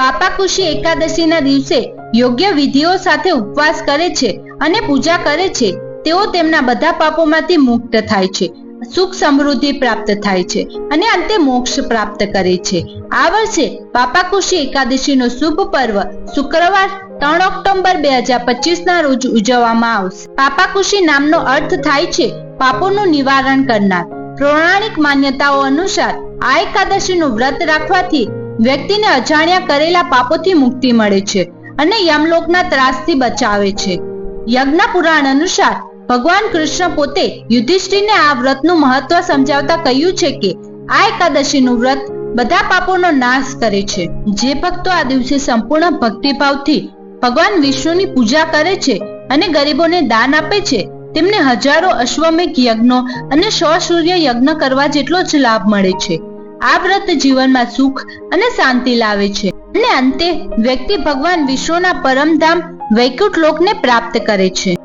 પાપાકુશી એકાદશીના દિવસે યોગ્ય વિધિઓ સાથે ઉપવાસ કરે છે અને પૂજા કરે છે. તેઓ તેમના બધા પાપોમાંથી મુક્ત થાય છે. સુખ સમૃદ્ધિ પ્રાપ્ત થાય છે અને અંતે મોક્ષ પ્રાપ્ત કરે છે. આ વર્ષે પાપાકુશી એકાદશીનો શુભ પર્વ શુક્રવાર ત્રણ ઓક્ટોબર બે હજાર પચીસ ના રોજ ઉજવવામાં આવશે. પાપાકુશી નામનો અર્થ થાય છે પાપોનું નિવારણ કરનાર. પૌરાણિક માન્યતાઓ અનુસાર આ એકાદશીનું વ્રત રાખવાથી વ્યક્તિને અજાણ્યા કરેલા પાપોથી મુક્તિ મળે છે અને યમલોકના ત્રાસથી બચાવે છે. યજ્ઞ પુરાણ અનુસાર ભગવાન કૃષ્ણ પોતે યુધિષ્ઠિરને આ વ્રતનું મહત્વ સમજાવતા કહ્યું છે કે આ એકાદશીનું વ્રત બધા પાપોનો નાશ કરે છે. જે ભક્તો આ દિવસે સંપૂર્ણ ભક્તિભાવથી ભગવાન વિષ્ણુની પૂજા કરે છે અને ગરીબોને દાન આપે છે, તેમને હજારો અશ્વમેઘ યજ્ઞો અને સો સૂર્ય યજ્ઞ કરવા જેટલો જ લાભ મળે છે. આ વ્રત જીવનમાં સુખ અને શાંતિ લાવે છે. અને અંતે વ્યક્તિ ભગવાન વિષ્ણુના પરમધામ વૈકુંઠ લોકને પ્રાપ્ત કરે છે.